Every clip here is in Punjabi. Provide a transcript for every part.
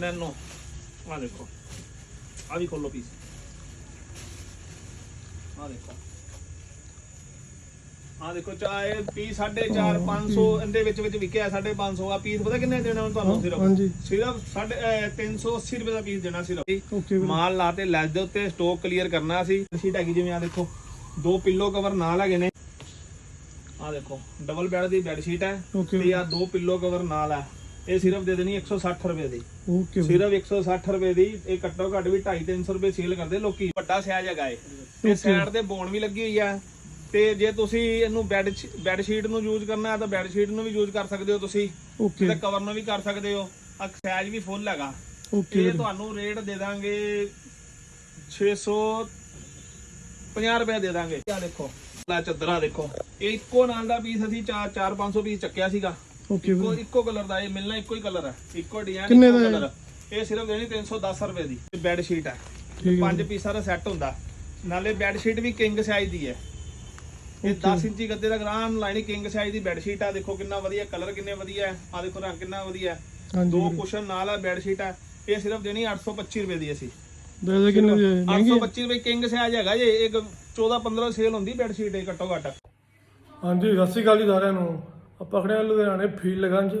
ਨੈਨੋ ਆ ਦੇਖੋ ਆ ਵੀ ਖੋਲੋ ਪੀਸ ਆ ਦੇਖੋ ਆ ਦੇਖੋ ਚਾਹੇ ਪੀਸ 4.5 500 ਇਹਦੇ ਵਿੱਚ ਵਿੱਚ ਵਿਕਿਆ 550 ਆ ਪੀਸ ਪਤਾ ਕਿੰਨੇ ਦੇਣਾ ਹੁਣ ਤੁਹਾਨੂੰ ਸਿਰਫ ਹਾਂਜੀ ਸਿਰਫ ਸਾਢੇ ਅਹ 380 ਰੁਪਏ ਦਾ ਪੀਸ ਦੇਣਾ ਸਿਰਫ ਓਕੇ ਵੀਰੇ ਮਾਲ ਲਾਤੇ ਲੈਸ ਦੇ ਉੱਤੇ ਸਟਾਕ ਕਲੀਅਰ ਕਰਨਾ ਸੀ ਸ਼ੀਟ ਹੈਗੀ ਜਿਵੇਂ ਆ ਦੇਖੋ ਦੋ ਪਿੱਲੋ ਕਵਰ ਨਾਲ ਹੈਗੇ ਨੇ ਆ ਦੇਖੋ ਡਬਲ ਬੈੱਡ ਦੀ ਬੈੱਡ ਸ਼ੀਟ ਹੈ ਓਕੇ ਤੇ ਆ ਦੋ ਪਿੱਲੋ ਕਵਰ ਨਾਲ ਹੈ ਇਹ ਸਿਰਫ ਦੇ ਦੇਣੀ 160 ਰੁਪਏ ਦੀ। ਓਕੇ। ਸਿਰਫ 160 ਰੁਪਏ ਦੀ ਇਹ ਘੱਟੋ ਘੱਟ ਵੀ 2.5 300 ਰੁਪਏ ਸੇਲ ਕਰਦੇ ਲੋਕੀ। ਵੱਡਾ ਸਾਈਜ਼ ਹੈਗਾ ਏ ਤੇ ਸਾਈਡ ਤੇ ਬੋਨ ਵੀ ਲੱਗੀ ਹੋਈ ਆ। ਤੇ ਜੇ ਤੁਸੀਂ ਇਹਨੂੰ ਬੈੱਡ ਬੈੱਡ ਸ਼ੀਟ ਨੂੰ ਯੂਜ਼ ਕਰਨਾ ਹੈ ਤਾਂ ਬੈੱਡ ਸ਼ੀਟ ਨੂੰ ਵੀ ਯੂਜ਼ ਕਰ ਸਕਦੇ ਹੋ ਤੁਸੀਂ। ਓਕੇ। ਤੇ ਕਵਰ ਨੂੰ ਵੀ ਕਰ ਸਕਦੇ ਹੋ। ਆ ਸਾਈਜ਼ ਵੀ ਫੁੱਲ ਹੈਗਾ। ਓਕੇ। ਇਹ ਤੁਹਾਨੂੰ ਰੇਟ ਦੇ ਦਾਂਗੇ 650 ਰੁਪਏ ਦੇ ਦਾਂਗੇ। ਆ ਦੇਖੋ ਲਾ ਚੱਦਰਾ ਦੇਖੋ। ਇੱਕੋ ਨਾਲ ਦਾ ਪੀਸ ਅਸੀਂ 4 4 500 ਪੀਸ ਚੱਕਿਆ ਸੀਗਾ। ਓਕੇ ਇੱਕੋ ਇੱਕੋ ਕਲਰ ਦਾ ਇਹ ਮਿਲਣਾ ਇੱਕੋ ਹੀ ਕਲਰ ਹੈ ਇੱਕੋ ਡਿਜ਼ਾਈਨ ਕਿੰਨੇ ਇੱਕੋ ਦਾ ਹੈ? ਕਲਰ ਇਹ? ਸਿਰਫ ਦੇਣੀ 310 ਰੁਪਏ ਦੀ ਬੈੱਡ ਸ਼ੀਟ ਹੈ ਠੀਕ ਹੈ ਪੰਜ ਪੀਸਾਂ ਦਾ ਸੈੱਟ ਹੁੰਦਾ। ਨਾਲੇ ਬੈੱਡ ਸ਼ੀਟ ਵੀ ਕਿੰਗ ਸਾਈਜ਼ ਦੀ ਹੈ। ਇਹ 10 ਇੰਚੀ ਗੱਦੇ ਦਾ ਗ੍ਰਾਮ ਲਾਈਨਿੰਗ ਕਿੰਗ ਸਾਈਜ਼ ਦੀ ਬੈੱਡ ਸ਼ੀਟ ਆ। ਦੇਖੋ ਕਿੰਨਾ ਵਧੀਆ ਕਲਰ ਕਿੰਨੇ ਵਧੀਆ ਹੈ। ਆ ਦੇਖੋ ਰੰਗ ਕਿੰਨਾ ਵਧੀਆ ਹੈ। ਹਾਂਜੀ ਦੋ ਵੀਰੇ। ਕੁਸ਼ਨ ਨਾਲ ਆ ਬੈੱਡ ਸ਼ੀਟ ਹੈ ਇਹ ਸਿਰਫ ਦੇਣੀ 825 ਰੁਪਏ ਦੀ ਅਸੀਂ। ਦੇ ਦੇ ਕਿੰਨੇ ਦੀ ਹੈ? ਮਹਿੰਗੀ ਹੈ? 825 ਰੁਪਏ ਕਿੰਗ ਸਾਈਜ਼ ਹੈਗਾ ਜੇ। ਇੱਕ 14 15 ਸੇਲ ਹੁੰਦੀ ਬੈੱਡ ਸ਼ੀਟ ਇਹ ਘੱਟੋ ਘੱਟ। ਹਾਂਜੀ ਸਤਿ ਸ਼੍ਰੀ ਅਕਾਲ ਜੀ ਸਾਰਿਆਂ ਨੂੰ। ਆਪਾਂ ਖੜੇ ਹਾਂ ਲੁਧਿਆਣੇ, ਫੀਲਡਗੰਜ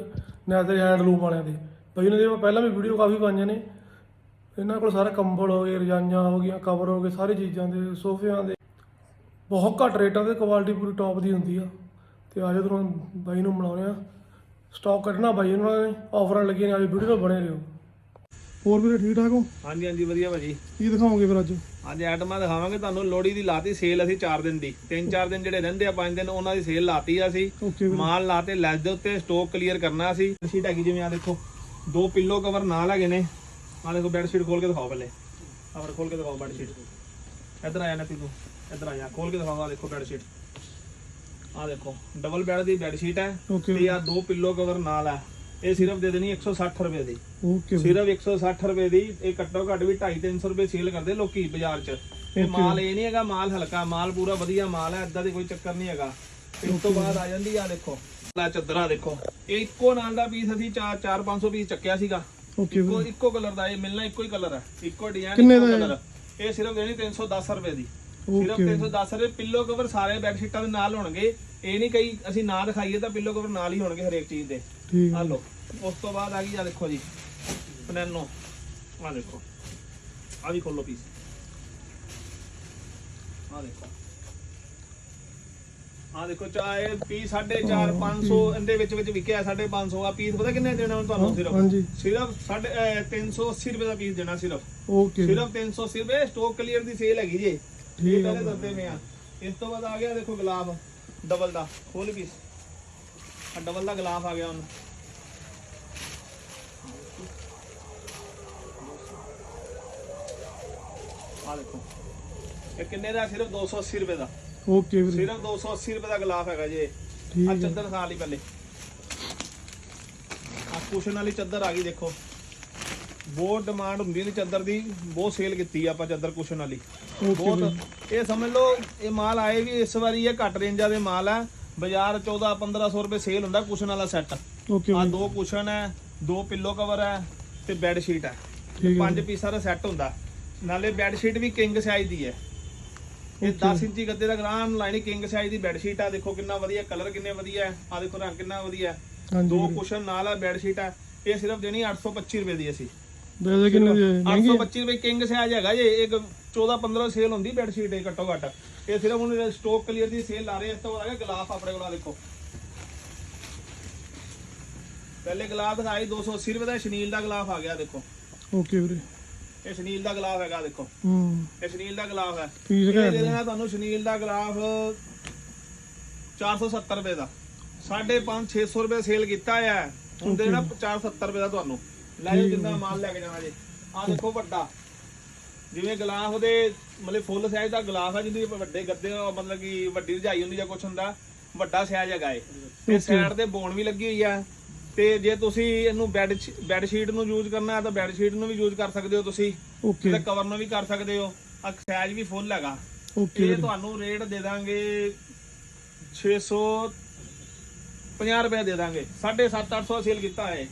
ਨੈਦਰ ਹੈਂਡਲੂਮ ਵਾਲਿਆਂ ਦੇ। ਬਈ ਇਹਨਾਂ ਦੀ ਆਪਾਂ ਪਹਿਲਾਂ ਵੀ ਵੀਡੀਓ ਕਾਫੀ ਪਾਈਆਂ ਨੇ। ਇਹਨਾਂ ਕੋਲ ਸਾਰਾ ਕੰਬਲ ਹੋ ਗਏ, ਰਜਾਈਆਂ ਹੋ ਗਈਆਂ ਕਵਰ ਹੋ ਗਏ, ਸਾਰੀ ਚੀਜ਼ਾਂ ਦੇ, ਸੋਫਿਆਂ ਦੇ। ਬਹੁਤ ਘੱਟ ਰੇਟਾਂ ਤੇ ਕੁਆਲਿਟੀ ਪੂਰੀ ਟੌਪ ਦੀ ਹੁੰਦੀ ਆ। ਤੇ ਆਜੋ ਤੁਹਾਨੂੰ ਬਾਈ ਨੂੰ ਮਿਲਾਉਂਦੇ ਆ। ਸਟਾਕ ਕੱਢਣਾ ਬਾਈ ਉਹਨਾਂ ਨੇ ਆਫਰਾਂ ਲੱਗੀਆਂ ਨੇ ਆਜੋ ਵੀਡੀਓ ਨਾਲ ਬਣੇ ਰਹੋ। ਹੋਰ ਵੀਰੇ ਠੀਕ ਠਾਕ ਹੋ? ਹਾਂਜੀ ਹਾਂਜੀ ਵਧੀਆ ਭਾਜੀ। ਕੀ ਦਿਖਾਓਗੇ ਫਿਰ ਅੱਜ? ਅੱਜ ਆਈਟਮਾਂ ਦਿਖਾਵਾਂਗੇ ਤੁਹਾਨੂੰ ਲੋੜੀ ਦੀ ਲਾਤੀ ਸੇਲ ਅਸੀਂ 4 ਦਿਨ ਦੀ। 3-4 ਦਿਨ ਜਿਹੜੇ ਰਹਿੰਦੇ ਆ 5 ਦਿਨ ਉਹਨਾਂ ਦੀ ਸੇਲ ਲਾਤੀ ਆ ਅਸੀਂ। ਮਾਲ ਲਾਤੇ ਲੈਸ ਦੇ ਉੱਤੇ ਸਟਾਕ ਕਲੀਅਰ ਕਰਨਾ ਸੀ ਸ਼ੀਟ ਹੈਗੀ ਜਿਵੇਂ ਆ ਦੇਖੋ ਦੋ ਪਿੱਲੋ ਕਵਰ ਨਾਲ ਹੈਗੇ ਨੇ। ਆ ਦੇਖੋ ਬੈੱਡ ਸ਼ੀਟ ਖੋਲ ਕੇ ਦਿਖਾਓ ਪਹਿਲੇ। ਕਵਰ ਖੋਲ ਕੇ ਦਿਖਾਓ ਬੈੱਡ ਸ਼ੀਟ ਇੱਧਰ ਆਇਆ ਨਾ ਤੀਨੂੰ ਇੱਧਰ ਆਇਆ ਖੋਲ ਕੇ ਦਿਖਾਓ ਆ ਦੇਖੋ ਬੈੱਡ ਸ਼ੀਟ ਆ ਦੇਖੋ ਡਬਲ ਬੈੱਡ ਦੀ ਬੈੱਡ ਸ਼ੀਟ ਹੈ ਤੇ ਆ ਦੋ ਪਿੱਲੋ ਕਵਰ ਨਾਲ ਹੈ। ਇਹ ਸਿਰਫ ਦੇ ਦੇਣੀ 160 ਰੁਪਏ ਦੀ। ਓਕੇ ਸਿਰਫ 160 ਰੁਪਏ ਦੀ ਇਹ ਘੱਟੋ ਘੱਟ ਵੀ 2.5 300 ਰੁਪਏ ਸੇਲ ਕਰਦੇ ਲੋਕੀ ਬਾਜ਼ਾਰ 'ਚ। ਇਹ ਮਾਲ ਇਹ ਨਹੀਂ ਹੈਗਾ ਮਾਲ ਹਲਕਾ ਮਾਲ ਪੂਰਾ ਵਧੀਆ ਮਾਲ ਹੈ ਏਦਾਂ ਦੀ ਕੋਈ ਚੱਕਰ ਨਹੀਂ ਹੈਗਾ। ਤੇ ਉਸ ਤੋਂ ਬਾਅਦ ਆ ਜਾਂਦੀ ਆ ਦੇਖੋ ਲਾ ਚੱਦਰਾ ਦੇਖੋ। ਇਹ ਇੱਕੋ ਨਾਲ ਦਾ ਪੀਸ ਅਸੀਂ 4 4 500 ਪੀਸ ਚੱਕਿਆ ਸੀਗਾ। ਇੱਕੋ ਇੱਕੋ ਕਲਰ ਦਾ ਇਹ ਮਿਲਣਾ ਇੱਕੋ ਹੀ ਕਲਰ ਹੈ। ਇੱਕੋ ਡਿਜ਼ਾਈਨ ਇੱਕੋ? ਕਲਰ ਇਹ ਸਿਰਫ ਦੇਣੀ 310 ਰੁਪਏ ਦੀ। ਸਿਰਫ ਓਕੇ 310 ਰੁਪਏ ਪਿੱਲੋ ਕਵਰ ਸਾਰੇ ਬੈੱਡ ਸ਼ੀਟਾਂ ਦੇ ਨਾਲ ਹੋਣਗੇ। ਇਹ ਨਹੀਂ ਕਈ ਅਸੀਂ ਨਾ ਦਿਖਾਈਏ ਤਾਂ ਪਿੱਲੋ ਕਵਰ ਨਾਲ ਹੀ ਹੋਣਗੇ ਹਰੇਕ ਚੀਜ਼ ਦੇ। ਠੀਕ। ਆ ਲਓ ਉਸ ਤੋਂ ਬਾਅਦ ਆ ਗਈ ਆ ਦੇਖੋ ਜੀ ਪਨੈਨੋ ਆ ਦੇਖੋ ਆ ਵੀ ਖੋਲੋ ਪੀਸ ਆ ਦੇਖੋ। ਆ ਦੇਖੋ ਚਾਹੇ ਪੀਸ 4.5 500 ਇਹਦੇ ਵਿੱਚ ਵਿੱਚ ਵਿਕਿਆ 550 ਆ ਪੀਸ ਪਤਾ ਕਿੰਨੇ ਦੇਣਾ ਹੁਣ ਤੁਹਾਨੂੰ? ਸਿਰਫ ਹਾਂਜੀ। ਸਿਰਫ ਸਾਢੇ ਅਹ 380 ਰੁਪਏ ਦਾ ਪੀਸ ਦੇਣਾ ਸਿਰਫ। ਓਕੇ ਵੀਰੇ ਸਿਰਫ 380 ਰੁਪਏ ਸਟਾਕ ਕਲੀਅਰ ਦੀ ਸੇਲ ਹੈਗੀ ਜੇ। ਠੀਕ ਪਹਿਲੇ ਦੱਸਦੇ ਪਏ ਆ। ਇਸ ਤੋਂ ਬਾਅਦ ਆ ਗਿਆ ਦੇਖੋ ਗਲਾਫ ਡਬਲ ਦਾ ਖੋਲ ਪੀਸ ਆ ਡਬਲ ਦਾ ਗਲਾਫ ਆ ਗਿਆ ਹੁਣ। ਆ ਦੇਖੋ। ਇਹ ਕਿੰਨੇ ਦਾ? ਸਿਰਫ 280 ਰੁਪਏ ਦਾ। ਓਕੇ ਵੀਰੇ। ਸਿਰਫ 280 ਰੁਪਏ ਦਾ ਗਲਾਫ ਹੈਗਾ ਜੇ ਠੀਕ ਆ ਹੈ। ਚੱਦਰ ਖਾ ਲਈ ਪਹਿਲੇ। ਆ ਕੁਸ਼ਨ ਵਾਲੀ ਚੱਦਰ ਆ ਗਈ ਦੇਖੋ। ਬਹੁਤ ਡਿਮਾਂਡ ਹੁੰਦੀ ਹੈ ਚੱਦਰ ਦੀ। ਬਹੁਤ ਸੇਲ ਕੀਤੀ ਆ ਆਪਾਂ ਚੱਦਰ ਕੁਸ਼ਨ ਵਾਲੀ। ਓਕੇ ਬਹੁਤ ਇਹ ਸਮਝ ਲਓ ਇਹ ਮਾਲ ਆਏ ਵੀ ਇਸ ਵਾਰੀ ਇਹ ਘੱਟ ਰੇਂਜਾਂ ਦੇ ਮਾਲ ਆ। ਬਾਜ਼ਾਰ 14 1500 ਰੁਪਏ ਸੇਲ ਹੁੰਦਾ ਕੁਸ਼ਨ ਵਾਲਾ ਸੈੱਟ ਓਕੇ ਆ ਦੋ ਕੁਸ਼ਨ ਹੈ ਦੋ ਪਿੱਲੋ ਕਵਰ ਹੈ ਤੇ ਬੈੱਡ ਸ਼ੀਟ ਹੈ। ਪੰਜ ਪੀਸਾਂ ਦਾ ਸੈੱਟ ਹੁੰਦਾ। ਨਾਲੇ ਬੈੱਡ ਸ਼ੀਟ ਵੀ ਕਿੰਗ ਸਾਈਜ਼ ਦੀ ਹੈ। ਇਹ 10 ਇੰਚੀ ਗੱਦੇ ਦਾ ਗ੍ਰਾਮ ਲਾਈਨਿੰਗ ਕਿੰਗ ਸਾਈਜ਼ ਦੀ ਬੈੱਡ ਸ਼ੀਟ ਆ। ਦੇਖੋ ਕਿੰਨਾ ਵਧੀਆ ਕਲਰ ਕਿੰਨੇ ਵਧੀਆ ਹੈ। ਆ ਦੇਖੋ ਰੰਗ ਕਿੰਨਾ ਵਧੀਆ ਹੈ। ਦੋ ਕੁਸ਼ਨ ਨਾਲ ਆ ਬੈੱਡ ਸ਼ੀਟ ਹੈ ਇਹ ਸਿਰਫ ਦੇਣੀ 825 ਰੁਪਏ ਦੀ ਅਸੀਂ। ਦੇ ਦੇ ਕਿੰਨੇ ਦੀ? ਹੈ? ਮਹਿੰਗੀ ਹੈ? 825 ਰੁਪਏ ਕਿੰਗ ਸਾਈਜ਼ ਹੈਗਾ ਜੇ। ਇੱਕ 14 15 ਸੇਲ ਹੁੰਦੀ ਬੈੱਡ ਸ਼ੀਟ ਇਹ ਘੱਟੋ ਘੱਟ। ਇਹ ਸਿਰਫ ਹੁਣ ਸਟਾਕ ਕਲੀਅਰ ਦੀ ਸੇਲ ਲਾ ਰਹੇ ਇਸ ਤੋਂ ਬਾਅਦ ਆ ਗਿਆ ਗਲਾਫ ਆਪਣੇ ਕੋਲ ਆ ਦੇਖੋ। ਪਹਿਲੇ ਗਲਾਫ ਦਿਖਾਈ 280 ਰੁਪਏ ਦਾ ਸ਼ਨੀਲ ਦਾ ਗਲਾਫ ਆ ਗਿਆ ਦੇਖੋ। ਓਕੇ ਵੀਰੇ। ਇਹ ਸ਼ਨੀਲ ਦਾ ਗਲਾਫ ਹੈਗਾ ਦੇਖੋ। ਹੂੰ। ਇਹ ਸ਼ਨੀਲ ਦਾ ਗਲਾਫ ਹੈ। ਪੀਸ ਇਹ ਘੈਂਟ ਦੇ ਨੇ। ਦੇਣਾ ਤੁਹਾਨੂੰ ਸ਼ਨੀਲ ਦਾ ਗਲਾਫ 470 ਰੁਪਏ ਦਾ। 5.5 600 ਰੁਪਏ ਸੇਲ ਕੀਤਾ ਹੈ। ਹੁਣ ਦੇਣਾ 470 ਰੁਪਏ ਦਾ ਤੁਹਾਨੂੰ। ਲੈ ਜਿੰਨਾ ਮਾਲ ਲੈ ਕੇ ਜਾਣਾ ਜੇ। ਆ ਦੇਖੋ ਵੱਡਾ। ਜਿਵੇਂ ਗਲਾਫ ਦੇ ਮਤਲਬ ਫੁੱਲ ਸਾਈਜ਼ ਦਾ ਗਲਾਫ ਹੈ ਜਿਹਦੀ ਵੱਡੇ ਗੱਦੇ ਆ, ਮਤਲਬ ਕਿ ਵੱਡੀ ਰਜਾਈ ਹੁੰਦੀ ਜਾਂ ਕੁਝ ਹੁੰਦਾ ਵੱਡਾ ਸਾਈਜ਼ ਹੈਗਾ ਏ ਤੇ ਸਾਈਡ ਤੇ ਬੋਨ ਵੀ ਲੱਗੀ ਹੋਈ ਆ। ਤੇ ਜੇ ਤੁਸੀਂ ਇਹਨੂੰ ਬੈੱਡ ਬੈੱਡ ਸ਼ੀਟ ਨੂੰ ਯੂਜ਼ ਕਰਨਾ ਹੈ ਤਾਂ ਬੈੱਡ ਸ਼ੀਟ ਨੂੰ ਵੀ ਯੂਜ਼ ਕਰ ਸਕਦੇ ਹੋ ਤੁਸੀਂ। ਓਕੇ ਤੇ ਕਵਰ ਨੂੰ ਵੀ ਕਰ ਸਕਦੇ ਹੋ। ਆ ਸਾਈਜ਼ ਵੀ ਫੁੱਲ ਹੈਗਾ। ਓਕੇ ਇਹ ਤੁਹਾਨੂੰ ਰੇਟ ਦੇ ਦਾਂਗੇ 650 ਰੁਪਏ ਦੇ ਦਾਂਗੇ। 7.5 800 ਸੇਲ ਕੀਤਾ ਹੈ।